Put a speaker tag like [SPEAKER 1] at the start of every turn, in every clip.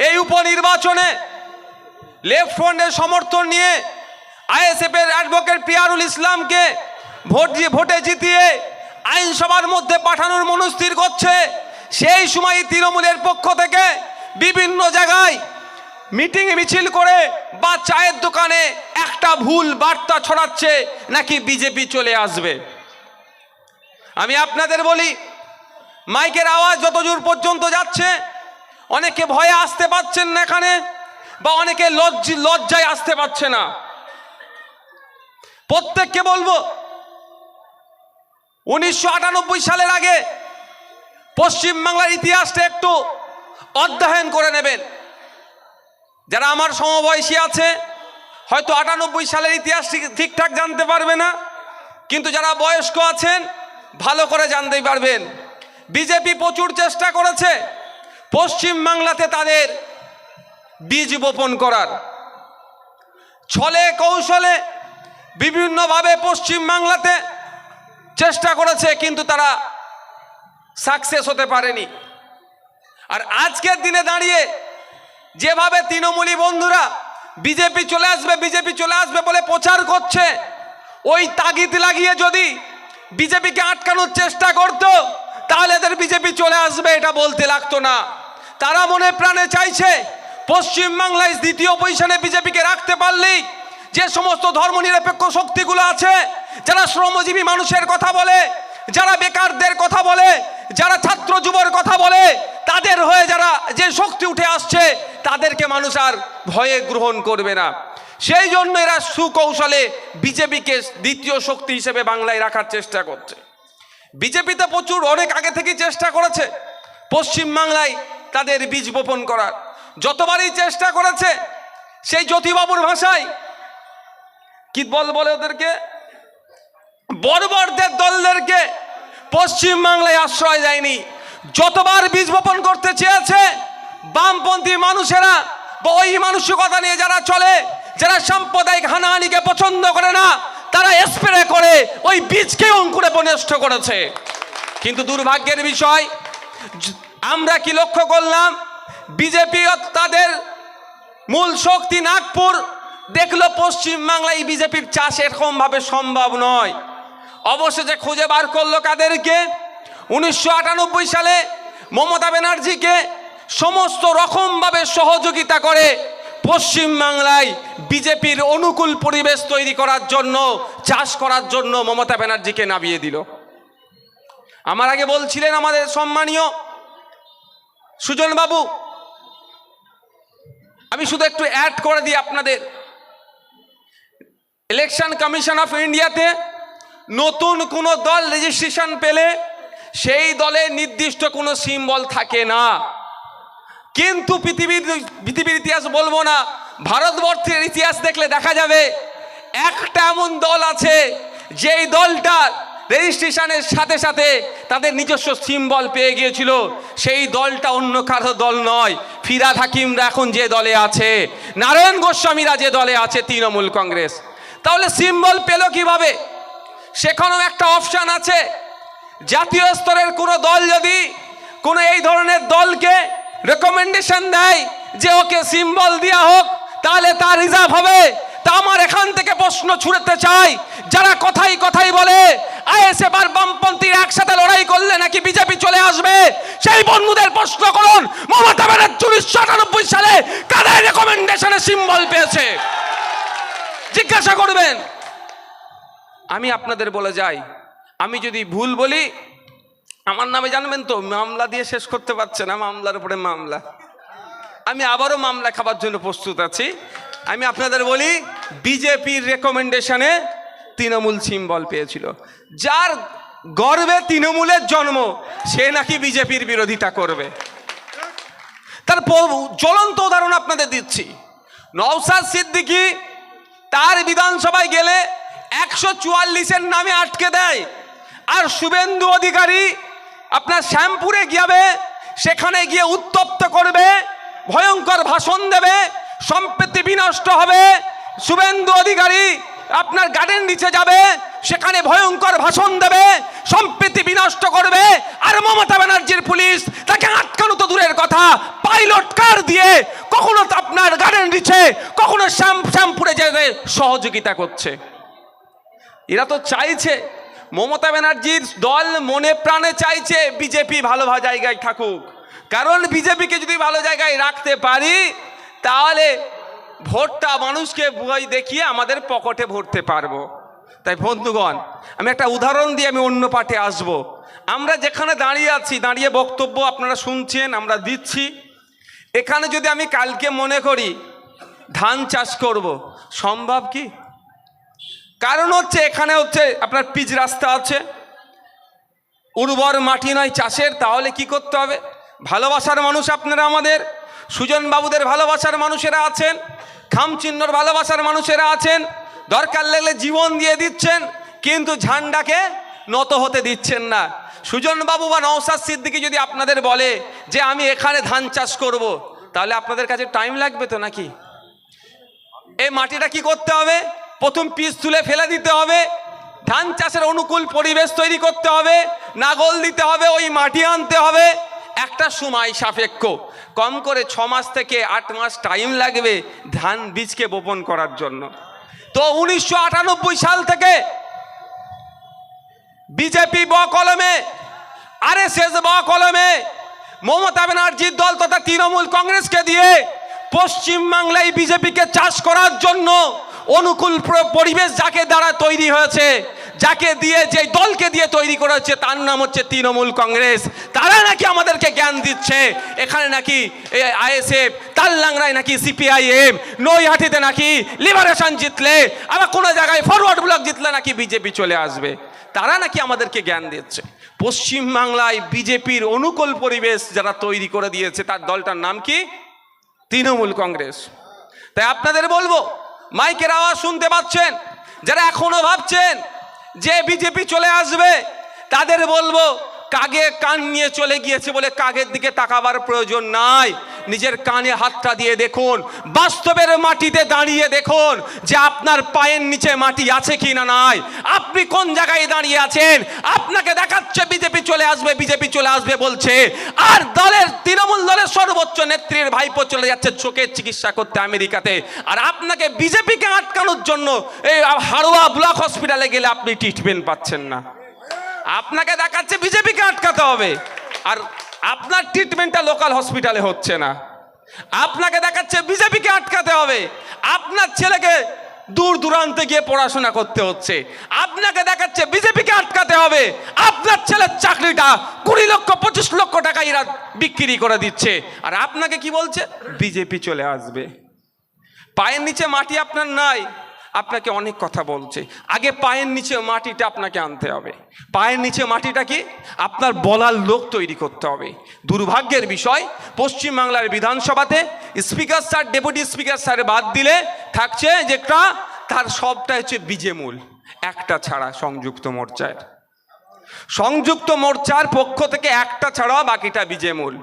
[SPEAKER 1] এই উপনির্বাচনে লেফট ফ্রন্টের সমর্থন নিয়ে আইএসএফের অ্যাডভোকেট পিয়ারুল ইসলামকে ভোট দিয়ে, ভোটে জিতিয়ে আইনসভার মধ্যে পাঠানোর মনস্থির করছে, সেই সময় তৃণমূলের পক্ষ থেকে বিভিন্ন জায়গায় মিটিং মিছিল করে বা চায়ের দোকানে একটা ভুল বার্তা ছড়াচ্ছে, নাকি বিজেপি চলে আসবে। আমি আপনাদের বলি, মাইকের আওয়াজ যত দূর পর্যন্ত যাচ্ছে অনেকে ভয়ে আসতে পারছেন না এখানে, বা অনেকে লজ্জ, লজ্জায় আসতে পারছে না। প্রত্যেককে বলব, উনিশশো আটানব্বই সালের আগে পশ্চিমবাংলার ইতিহাসটা একটু অধ্যয়ন করে নেবেন। যারা আমার সমবয়সী আছে, হয়তো আটানব্বই সালের ইতিহাস ঠিক- ঠিকঠাক জানতে পারবে না, কিন্তু যারা বয়স্ক আছেন, ভালো করে জানতেই পারবেন। বিজেপি প্রচুর চেষ্টা করেছে পশ্চিমবাংলাতে তাদের বীজ বপন করার। ছলে কৌশলে বিভিন্নভাবে পশ্চিমবাংলাতে চেষ্টা করেছে, কিন্তু তারা সাকসেস হতে পারেনি। আর আজকের দিনে দাঁড়িয়ে যেভাবে তৃণমূলী বন্ধুরা বিজেপি চলে আসবে, বিজেপি চলে আসবে বলে প্রচার করছে, ওই তাগিদ লাগিয়ে যদি বিজেপিকে আটকানোর চেষ্টা করত, তাহলে এদের বিজেপি চলে আসবে, এটা বলতে লাগতো না। তারা মনে প্রাণে চাইছে পশ্চিমবাংলায় দ্বিতীয় পজিশনে বিজেপিকে রাখতে পারলেই যে সমস্ত ধর্মনিরপেক্ষ শক্তিগুলো আছে, যারা শ্রমজীবী মানুষের কথা বলে, যারা বেকারদের কথা বলে, যারা ছাত্র যুবর কথা বলে, তাদের হয়ে যারা যে শক্তি উঠে আসছে, তাদেরকে মানুষ আর ভয়ে গ্রহণ করবে না। সেই জন্য এরা সুকৌশলে বিজেপিকে দ্বিতীয় শক্তি হিসেবে বাংলায় রাখার চেষ্টা করছে। বিজেপিতে প্রচুর, অনেক আগে থেকেই চেষ্টা করেছে। পশ্চিমবাংলায় তাদের বীজ বপন করার। যতবারই চেষ্টা করেছে, সেই জ্যোতিবাবুর ভাষায় কি বল বলে ওদেরকে বর্বরদের দলদেরকে পশ্চিম বাংলায় আশ্রয় দেয়নি। যতবার বীজ বপন করতে চেয়েছে, বামপন্থী মানুষেরা বা ওই মানসিকতা নিয়ে যারা চলে, যারা সাম্প্রদায়িক হানাহানিকে পছন্দ করে না, তারা স্প্রে করে ওই বীজকে অঙ্কুরে বনষ্ট করেছে। কিন্তু দুর্ভাগ্যের বিষয় আমরা কি লক্ষ্য করলাম? বিজেপি তাদের মূল শক্তি নাগপুর দেখল পশ্চিম বাংলায় বিজেপির চাষ এরকম ভাবে সম্ভব নয়। অবশেষে খুঁজে বার করল কাদেরকে? উনিশশো আটানব্বই সালে মমতা ব্যানার্জিকে সমস্ত রকমভাবে সহযোগিতা করে পশ্চিম বাংলায় বিজেপির অনুকূল পরিবেশ তৈরি করার জন্য, চাষ করার জন্য মমতা ব্যানার্জিকে নামিয়ে দিল। আমার আগে বলছিলেন আমাদের সম্মানীয় সুজন বাবু আমি শুধু একটু অ্যাড করে দিই আপনাদের। ইলেকশন কমিশন অফ ইন্ডিয়াতে নতুন কোনো দল রেজিস্ট্রেশন পেলে সেই দলে নির্দিষ্ট কোনো সিম্বল থাকে না। কিন্তু পৃথিবীর পৃথিবীর ইতিহাস বলব না, ভারতবর্ষের ইতিহাস দেখলে দেখা যাবে, একটা এমন দল আছে, যেই দলটা রেজিস্ট্রেশনের সাথে সাথে তাদের নিজস্ব সিম্বল পেয়ে গিয়েছিল। সেই দলটা অন্য কারও দল নয়। ফিরাদ হাকিমরা এখন যে দলে আছে, নারায়ণ গোস্বামীরা যে দলে আছে, তৃণমূল কংগ্রেস। তাহলে সিম্বল পেল কীভাবে? সেখানেও একটা অপশান আছে। জাতীয় স্তরের কোনো দল যদি কোনো এই ধরনের দলকে রেকমেন্ডেশন দেয় যে ওকে সিম্বল দেওয়া হোক, তাহলে তার রিজার্ভ হবে। তা আমার এখান থেকে প্রশ্ন ছুড়তে চাই। যারা কথাই কথাই বলে আইএসএফ আর বামপন্থী একসাথে লড়াই করলে নাকি বিজেপি চলে আসবে? সেই বন্ধুদের প্রশ্ন করুন, মমতা ব্যানার্জি উনিশশো আটানব্বই সালে কাদের রেকমেন্ডেশনে সিম্বল পেয়েছে? জিজ্ঞাসা করবেন। আমি আপনাদের বলে যাই, আমি যদি ভুল বলি, আমার নামে জানবেন তো, মামলা দিয়ে শেষ করতে পারছে না, মামলার উপরে মামলা। আমি আবারও মামলা খাবার জন্য প্রস্তুত আছি। আমি আপনাদের বলি বিজেপির রেকমেন্ডেশনে তৃণমূল সিম্বল পেয়েছিল। যার গর্বে তৃণমূলের জন্ম, সে নাকি বিজেপির বিরোধিতা করবে। তার জ্বলন্ত উদাহরণ আপনাদের দিচ্ছি। নওসাদ সিদ্দিকী তার বিধানসভায় গেলে একশো চুয়াল্লিশের নামে আটকে দেয়। আর শুভেন্দু অধিকারী আপনার শ্যামপুরে গিয়াবে, সেখানে গিয়ে উত্তপ্ত করবে, ভয়ঙ্কর ভাষণ দেবে সম্পত্তি বিনষ্ট হবে শুভেন্দু অধিকারী, আপনার গার্ডেন নিচে যাবে, সেখানে ভয়ঙ্কর ভাষণ দেবে, সম্প্রীতি বিনষ্ট করবে, আর মমতা ব্যানার্জির পুলিশ তাকে আটকানো তো দূরের কথা পাইলট কার দিয়ে কখনো আপনার গার্ডেন দিচ্ছে কখনো শ্যাম শ্যামপুরে যেতে সহযোগিতা করছে। এরা তো চাইছে, মমতা ব্যানার্জির দল মনে প্রাণে চাইছে বিজেপি ভালো জায়গায় থাকুক। কারণ বিজেপিকে যদি ভালো জায়গায় রাখতে পারি, তাহলে ভোটটা মানুষকে ভয় দেখিয়ে আমাদের পকেটে ভরতে পারব। তাই বন্ধুগণ, আমি একটা উদাহরণ দিয়ে আমি অন্য পাঠে আসব। আমরা যেখানে দাঁড়িয়ে আছি, দাঁড়িয়ে বক্তব্য আপনারা শুনছেন, আমরা দিচ্ছি। এখানে যদি আমি কালকে মনে করি, ধান চাষ করব, সম্ভব কি? কারণ হচ্ছে এখানে হচ্ছে আপনার পিচ রাস্তা আছে। উর্বর মাটি নয় চাষের, তাহলে কি করতে হবে? ভালোবাসার মানুষ আপনারা আমাদের। সুজন বাবুদের ভালোবাসার মানুষেরা আছেন। খামচিহ্নর ভালোবাসার মানুষেরা আছেন। দরকার লাগলে জীবন দিয়ে দিচ্ছেন, কিন্তু ঝান্ডাকে নত হতে দিচ্ছেন না। সুজন বাবু বা নওসাদ সিদ্দিকি যদি আপনাদের বলে যে আমি এখানে ধান চাষ করব, তাহলে আপনাদের কাছে টাইম লাগবে তো নাকি? এই মাটিটা কি করতে হবে? প্রথম পিস তুলে ফেলে দিতে হবে। ধান চাষের অনুকূল পরিবেশ তৈরি করতে হবে। নাগল দিতে হবে, ওই মাটি আনতে হবে। একটা সময় সাপেক্ষ। কম করে ছ মাস থেকে আট মাস টাইম লাগবে ধান বীজকে বপন করার জন্য। তো উনিশশো আটানব্বই সাল থেকে বিজেপি ব কলমে আর এস এস ব কলমে, মমতা ব্যানার্জির দল তথা তৃণমূল কংগ্রেসকে দিয়ে পশ্চিমবাংলায় বিজেপিকে চাষ করার জন্য অনুকূল পরিবেশ যাকে দ্বারা তৈরি হয়েছে যাকে দিয়ে যে দলকে দিয়ে তৈরি করা হচ্ছে তার নাম হচ্ছে তৃণমূল কংগ্রেস। তারা নাকি আমাদেরকে জ্ঞান দিচ্ছে। এখানে নাকি আইএসএফ তাল্লাংরায় নাকি সিপিআইএম, নৈহাটিতে নাকি লিবারেশন জিতলে, আবার কোনো জায়গায় ফরওয়ার্ড ব্লক জিতলে নাকি বিজেপি চলে আসবে। তারা নাকি আমাদেরকে জ্ঞান দিচ্ছে। পশ্চিমবাংলায় বিজেপির অনুকূল পরিবেশ যারা তৈরি করে দিয়েছে, তার দলটার নাম কি? তৃণমূল কংগ্রেস। তাই আপনাদের বলব, মাইকের আওয়াজ শুনতে পাচ্ছেন? যারা এখনও ভাবছেন যে বিজেপি চলে আসবে, তাদের বলব, কাগে কান নিয়ে চলে গিয়েছে বলে কাগের দিকে তাকাবার প্রয়োজন নাই। নিজের কানে হাতটা দিয়ে দেখুন, বাস্তবের মাটিতে দাঁড়িয়ে দেখুন যে আপনার পায়ের নিচে মাটি আছে কি না নাই। আপনি কোন জায়গায় দাঁড়িয়ে আছেন? আপনাকে দেখাচ্ছে, বিজেপি চলে আসবে, বিজেপি চলে আসবে বলছে। আর দলের, তৃণমূল দলের সর্বোচ্চ নেত্রীর ভাইপো চলে যাচ্ছে চোখের চিকিৎসা করতে আমেরিকাতে। আর আপনাকে বিজেপিকে আটকানোর জন্য এই হাড়োয়া ব্লক হসপিটালে গেলে আপনি ট্রিটমেন্ট পাচ্ছেন না। আপনাকে দেখাচ্ছে, বিজেপিকে আটকাতে হবে। আর আপনার ট্রিটমেন্টটা লোকাল হসপিটালে হচ্ছে না। আপনাকে দেখাচ্ছে বিজেপিকে আটকাতে হবে। আপনার ছেলেকে দূর দূরান্তে গিয়ে পড়াশোনা করতে হচ্ছে। আপনাকে দেখাচ্ছে বিজেপিকে আটকাতে হবে। আপনার ছেলের চাকরিটা কুড়ি লক্ষ, পঁচিশ লক্ষ টাকা এরা বিক্রি করে দিচ্ছে। আর আপনাকে কি বলছে? বিজেপি চলে আসবে। পায়ের নিচে মাটি আপনার নাই। আপনাকে অনেক কথা বলছে। আগে পায়ের নিচে মাটিটা আপনাকে আনতে হবে। পায়ের নিচে মাটিটা কি? আপনার বলার লোক তৈরি করতে হবে। দুর্ভাগ্যের বিষয়, পশ্চিমবাংলার বিধানসভাতে speaker sir, deputy speaker sir বাদ দিলে থাকছে যেটা, তার সবটা হচ্ছে বিজেমূল, একটা ছাড়া সংযুক্ত মোর্চার। সংযুক্ত মোর্চার পক্ষ থেকে একটা ছাড়া বাকিটা বিজেমূল।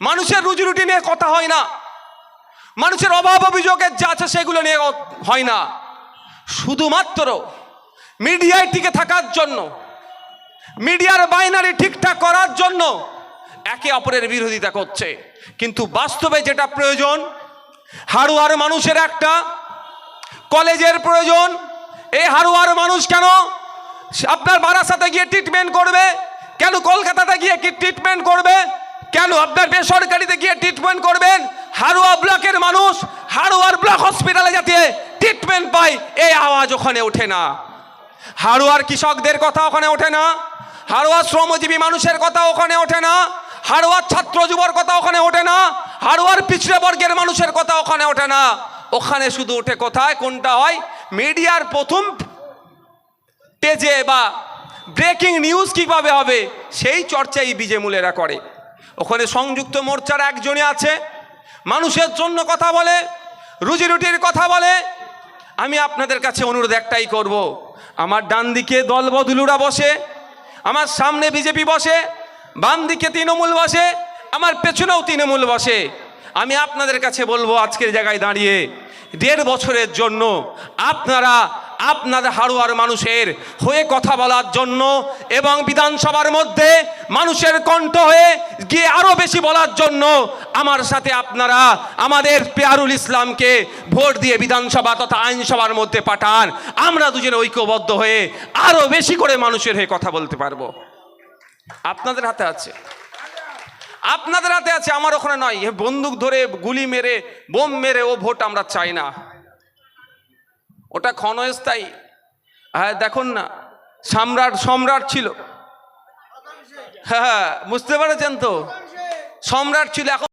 [SPEAKER 1] মানুষের রুজি রুটি নিয়ে কথা হয় না। মানুষের অভাব অভিযোগের যা আছে সেগুলো নিয়ে হয় না। শুধুমাত্র মিডিয়ায় টিকে থাকার জন্য, মিডিয়ার বাইনারি ঠিকঠাক করার জন্য একে অপরের বিরোধিতা করছে। কিন্তু বাস্তবে যেটা প্রয়োজন, হাড়ুয়ার মানুষের একটা, কলেজের প্রয়োজন এই হাড়ুয়ার মানুষ কেন আপনার বারাসাতে গিয়ে ট্রিটমেন্ট করবে? কেন কলকাতাতে গিয়ে কি ট্রিটমেন্ট করবে? কেন আপনার বেসরকারিতে গিয়ে ট্রিটমেন্ট করবেন? হাড়ুয়া ব্লকের মানুষ হাড়ুয়ার ব্লক হসপিটালে যাতে ট্রিটমেন্ট পায়, এই আওয়াজ ওখানে ওঠে না। হাড়ুয়ার কৃষকদের কথা ওখানে ওঠে না। হাড়ুয়ার শ্রমজীবী মানুষের কথা ওখানে ওঠে না। হাড়ুয়ার ছাত্র যুবর কথা ওখানে ওঠে না। হাড়ুয়ার পিছড়ে বর্গের মানুষের কথা ওখানে ওঠে না। ওখানে শুধু ওঠে কোথায়, কোনটা হয়? মিডিয়ার প্রথম পেজে বা ব্রেকিং নিউজ কীভাবে হবে, সেই চর্চাই বিজেমুলেরা করে। ওখানে সংযুক্ত মোর্চার একজনই আছে মানুষের জন্য কথা বলে, রুজি রুটির কথা বলে। আমি আপনাদের কাছে অনুরোধ একটাই করব। আমার ডান দিকে দল বদলুরা বসে, আমার সামনে বিজেপি বসে, বাম দিকে তৃণমূল বসে, আমার পেছনেও তৃণমূল বসে। আমি আপনাদের কাছে বলব আজকের জায়গায় দাঁড়িয়ে, দেড় বছরের জন্য আপনারা আপনাদের হাড়ুয়ার মানুষের হয়ে কথা বলার জন্য এবং বিধানসভার মধ্যে মানুষের কণ্ঠ হয়ে গিয়ে আরও বেশি বলার জন্য আমার সাথে আপনারা আমাদের পেয়ারুল ইসলামকে ভোট দিয়ে বিধানসভা তথা আইনসভার মধ্যে পাঠান। আমরা দুজনে ঐক্যবদ্ধ হয়ে আরও বেশি করে মানুষের হয়ে কথা বলতে পারব। আপনাদের হাতে আছে। আপনাদের হাতে আছে, আমার ওখানে নয়। বন্দুক ধরে গুলি মেরে, বোম মেরে ও ভোট আমরা চাই না। ওটা ক্ষণস্থায়ী। হ্যাঁ দেখুন না, সম্রাট সম্রাট ছিল। হ্যাঁ বুঝতে পেরেছেন তো? সম্রাট ছিল এখন